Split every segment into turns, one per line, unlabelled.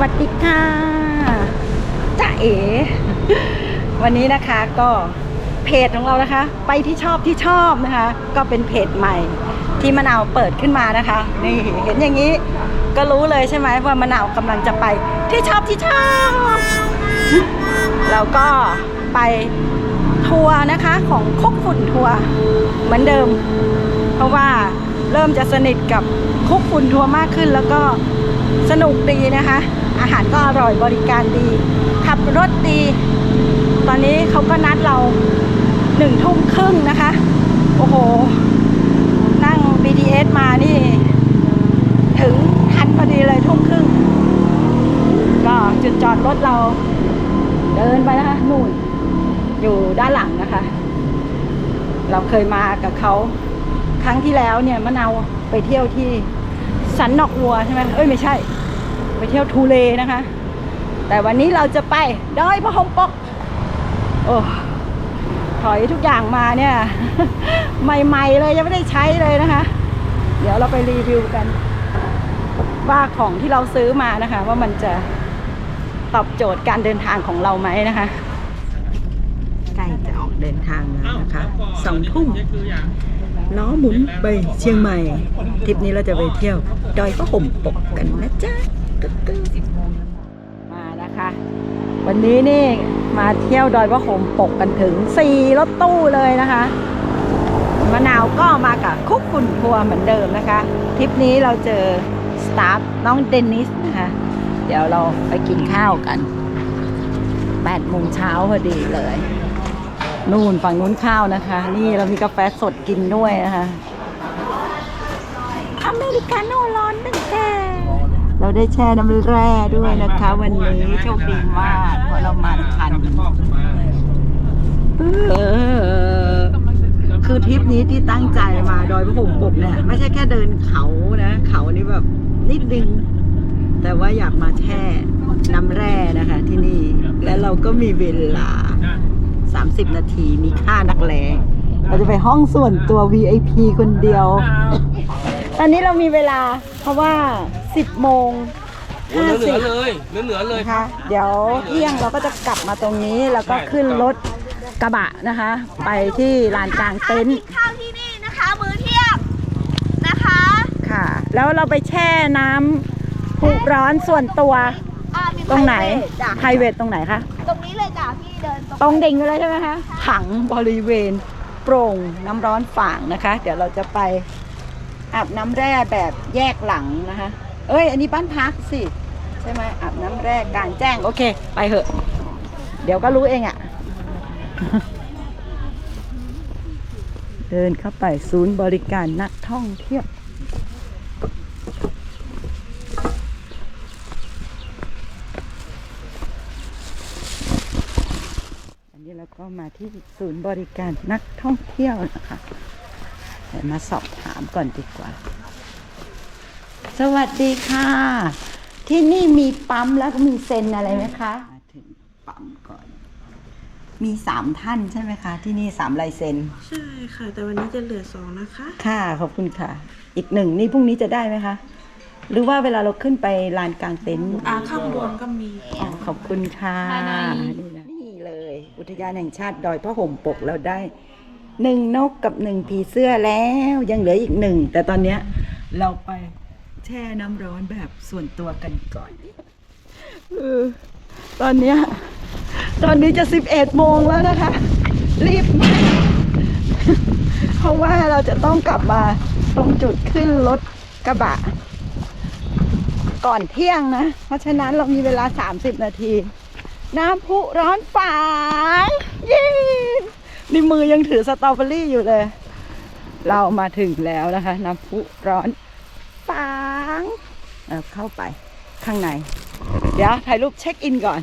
วัสดีค่ะจ้าเอ๋วันนี้นะคะก็เพจของเรานะคะ ไปที่ชอบที่ชอบนะคะ ก็เป็นเพจใหม่ที่มะนาวเปิดขึ้นมานะคะนี่เห็นอย่างนี้ก็รู้เลยใช่ไหมว่ามะนาวกำลังจะไปที่ชอบที่ชอบแล้วก็ไปทัวร์นะคะของคกฝุ่นทัวร์เหมือนเดิม เพราะว่าเริ่มจะสนิทกับคุกฝุ่นทัวร์มากขึ้นแล้วก็สนุกดีนะคะ อาหารก็อร่อยบริการดี ขับรถดี ตอนนี้เขาก็นัดเราหนึ่งทุ่มครึ่งนะคะ โอ้โห นั่ง BTS มานี่ ถึงทันพอดีเลยทุ่มครึ่ง ก็จุดจอดรถเรา เดินไปนะคะ นู่น อยู่ด้านหลังนะคะ เราเคยมากับเขาครั้งที่แล้วเนี่ยมะนาวไปเที่ยวที่สันนอกวัวใช่ไหมเอ้ยไม่ใช่ ไปเที่ยวทูเลนะคะ แต่วันนี้เราจะไปดอยพระหมปก โอ้ถอยทุกอย่างมาเนี่ย ใหม่ๆเลยยังไม่ได้ใช้เลยนะคะ เดี๋ยวเราไปรีวิวกัน ว่าของที่เราซื้อมานะคะ ว่ามันจะตอบโจทย์การเดินทางของเราไหมนะคะใกล้จะออกเดินทางแล้วนะคะสองทุ่มล้อหมุนไปเชียงใหม่ทริปนี้เราจะไปเที่ยว ดอยพระห่มปกกันนะจ๊ะ กึ๊กกึ๊กมานะคะ วันนี้นี่มาเที่ยวดอยพระห่มปกกันถึงสี่รถตู้เลยนะคะมะนาวก็มากับคุกฝุ่นทัวเหมือนเดิมนะคะทริปนี้เราเจอสตาฟน้องเดนนิสนะคะ เดี๋ยวเราไปกินข้าวกัน8โมงเช้าพอดีเลย นู่นฝั่งนู้นข้าวนะคะ นี่เรามีกาแฟสดกินด้วยนะคะ อเมริกาโน่ร้อนหนึ่งแก้ว เราได้แช่น้ำแร่ด้วยนะคะ วันนี้โชคดีมากเพราะเรามาทันเออคือทริปนี้ที่ตั้งใจมาดอยพระห่มปกเนี่ยไม่ใช่แค่เดินเขานะ เขานี่แบบนิดนึง แต่ว่าอยากมาแช่น้ำแร่นะคะที่นี่ และเราก็มีเวลา 30 นาทีมีค่านักแลเราจะไปห้องส่วนตัว VIP คนเดียว ตอนนี้เรามีเวลาเพราะว่า 10โมง
โอ้เหนือ
50
เลยเหนือเหนือเลย
นะคะเดี๋ยวเที่ยงเราก็จะกลับมาตรงนี้แล้วก็ขึ้นรถกระบะนะคะ ไปที่ลานกลางเต็นท์
ข้าวที่นี่นะคะมือเทียบนะคะ
ค่ะ แล้วเราไปแช่น้ำพุร้อนส่วนตัว
อ่ามี
ตรงไหน
จ้ะ
ไพรเวทตรงไหนคะ
ตรงนี้เลยจ้ะพี่เดินตรง
ตรงดิ่งไปเลยใช่ไหมคะถังบริเวณโปร่งน้ำร้อนฝ่างนะคะ เดี๋ยวเราจะไปอาบน้ำแร่แบบแยกหลังนะคะ เอ้ย อันนี้บ้านพักสิ ใช่ไหมอาบน้ำแร่กลางแจ้ง โอเค ไปเหอะ เดี๋ยวก็รู้เองอะ่ะ เดินเข้าไปศูนย์บริการนักท่องเที่ยว อันนี้เราก็มาที่ศูนย์บริการนักท่องเที่ยวนะคะเดี๋ยวมาสอบถามก่อนดีกว่า สวัสดีค่ะ ที่นี่มีปั๊มแล้วก็มีเซ็นอะไรไหมคะ มาถึงปั๊มก่อน มีสามท่านใช่ไหมคะ ที่นี่สามลายเซ็น
ใช่ค่ะ แต่วันนี้จะเหลือสองนะคะ
ค่ะ ขอบคุณค่ะ อีกหนึ่งนี่พรุ่งนี้จะได้ไหมคะ หรือว่าเวลาเราขึ้นไปลานกลางเต็นท์
อ่าข้างบนก็มี
อ๋อขอบคุณค่ะ นี่นะนี่เลย อุทยานแห่งชาติดอยพระห่มปกเราได้หนึ่งนกกับหนึ่งผีเสื้อแล้ว ยังเหลืออีกหนึ่งแต่ตอนเนี้ยเราไป แช่น้ำร้อนแบบส่วนตัวกันก่อนออตอนเนี้ยตอนนี้จะสิบเอ็ดโมงแล้วนะคะ รีบมากเพราะว่าเราจะต้องกลับมาตรงจุดขึ้นรถกระบะ ก่อนเที่ยงนะ เพราะฉะนั้นเรามีเวลา 30 นาที น้ำพุร้อนฝางเย้นี่มือยังถือสตรอเบอรี่อยู่เลย เรามาถึงแล้วนะคะ น้ำพุร้อนฝาง เอาเข้าไปข้างใน เดี๋ยวถ่ายรูปเช็คอินก่อน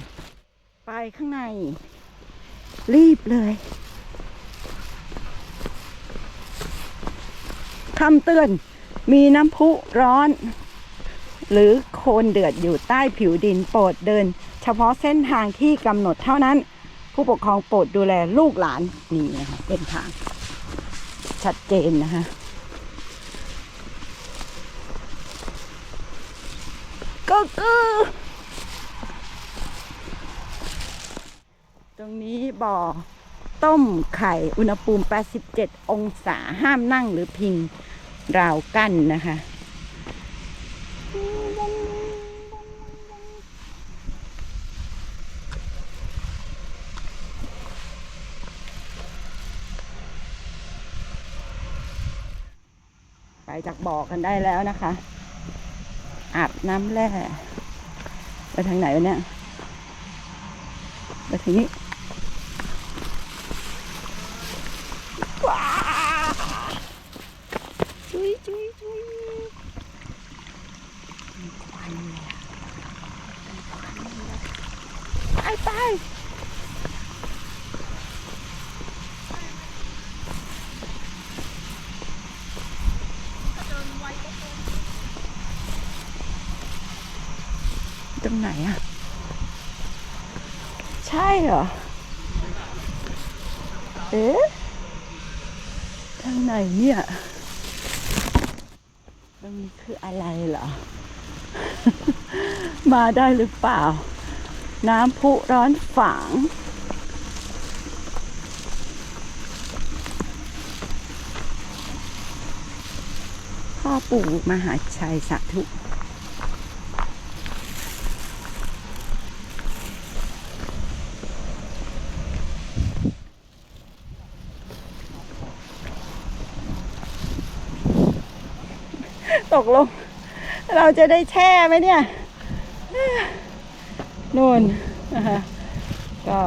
ไปข้างใน รีบเลยคำเตือนมีน้ำพุร้อน หรือโคลนเดือดอยู่ใต้ผิวดินโปรดเดิน เฉพาะเส้นทางที่กำหนดเท่านั้น ผู้ปกครองโปรดดูแลลูกหลานนี่นะคะเป็นทาง ชัดเจนนะคะ กตรงนี้บ่อ ต้มไข่อุณหภูมิ 87 องศาห้ามนั่งหรือพิงราวกั้นนะคะ ไปจากบ่อกันได้แล้วนะคะ อาบน้ำแร่ไปทางไหนวะเนี่ยไปทางนี้ว้าจุยจุยจุยมีควันเลยอะมีควันเลยอะไปไป ตรงไหนอะ ใช่เหรอ เอ๊ะ ทางไหนเนี่ย ตรงนี้คืออะไรเหรอ มาได้หรือเปล่า น้ำพุร้อนฝางพ่อปู่มหาชัยสาธุ ตกลง เราจะได้แช่ไหมเนี่ยนู่นนะคะก็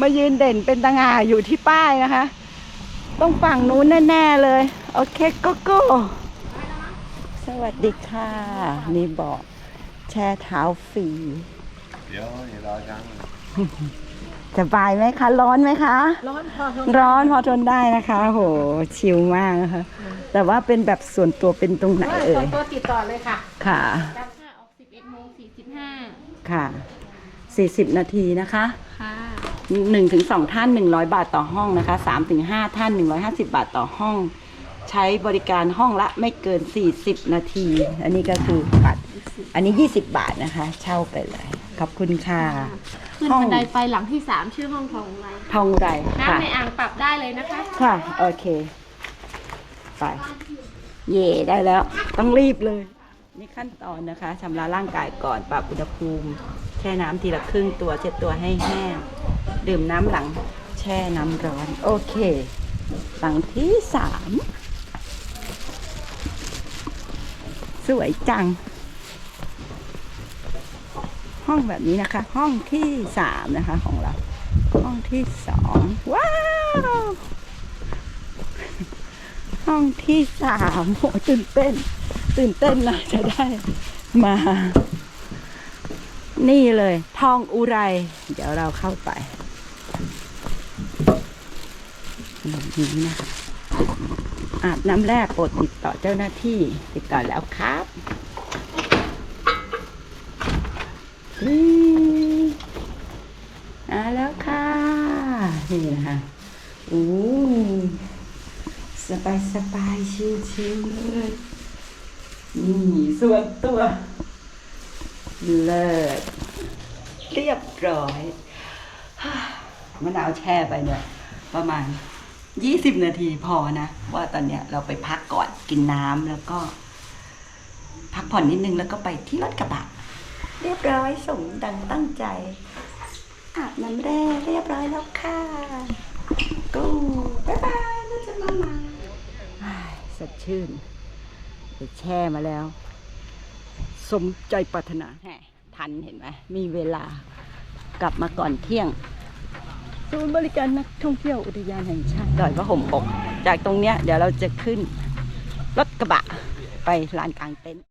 มายืนเด่นเป็นตางาอยู่ที่ป้ายนะคะ ต้องฝั่งนู้นแน่ ๆเลย โอเคโกโก้สวัสดีค่ะ นี่บอกแช่เท้าฟรี
เดี๋ยวมีรอช้าง
สบายไหมคะ ร้อนไหมคะ
ร้อนพอทน
ร้อนพอทนได้นะคะโหชิลมากนะคะแต่ว่าเป็นแบบส่วนตัวเป็นตรงไหนเอ่ย
ตัวติดต่อเลยค่ะ
ค่ะ
จับห้าออกสิบเอ็ดโมงสี่สิบห้า
ค่ะ40นาทีนะคะ
ค่ะ
1ถึง2ท่าน100บาทต่อห้องนะคะ3ถึง5ท่าน150บาทต่อห้อง ใช้บริการห้องละไม่เกิน40นาที อันนี้ก็คือบัตรอันนี้20บาทนะคะ เช่าไปเลย ขอบคุณค่ะ
ขึ้น
ห้อง
บันไดไปหลังที่สามชื่อห้องทองไร
ทองไรค่ะ
น้ำในอ่างปรับได้เลยนะคะ
ค่ะ โอเค ไป เย่ได้แล้ว ต้องรีบเลย นี่ขั้นตอนนะคะชำระร่างกายก่อนปรับอุณหภูมิ แช่น้ำทีละครึ่งตัวเช็ดตัวให้แห้ง ดื่มน้ำหลัง แช่น้ำร้อน โอเคหลังที่สาม สวยจัง ห้องแบบนี้นะคะ ห้องที่สามนะคะของเรา ห้องที่สองว้าวห้องที่สามโหตื่นเต้น ตื่นเต้นนะจะได้มา นี่เลย ทองอุไร เดี๋ยวเราเข้าไปแบบนี้นะคะอาบน้ำแรกโปรดติดต่อเจ้าหน้าที่ติดต่อแล้วครับ อืมมาแล้วค่ะ นี่นะคะอู้สบายสบายๆชิวเลยนี่ส่วนตัว เลิศเรียบร้อยมะนาวแช่ไปเนี่ย ประมาณ20นาทีพอนะ ว่าตอนเนี้ยเราไปพักก่อนกินน้ำแล้วก็ พักผ่อนนิดนึงแล้วก็ไปที่รถกระบะ เรียบร้อยสมดังตั้งใจ อาบน้ำแร่เรียบร้อยแล้วค่ะกูบ๊ายบายนะจ๊ะมามาอ้ายสดชื่นไปแช่มาแล้ว สมใจปรารถนาแหมทันเห็นไหมมีเวลากลับมาก่อนเที่ยงศูนย์บริการนักท่องเที่ยวอุทยานแห่งชาติดอยพระห่มปก จากตรงเนี้ยเดี๋ยวเราจะขึ้นรถกระบะไปลานกลางเต็นท์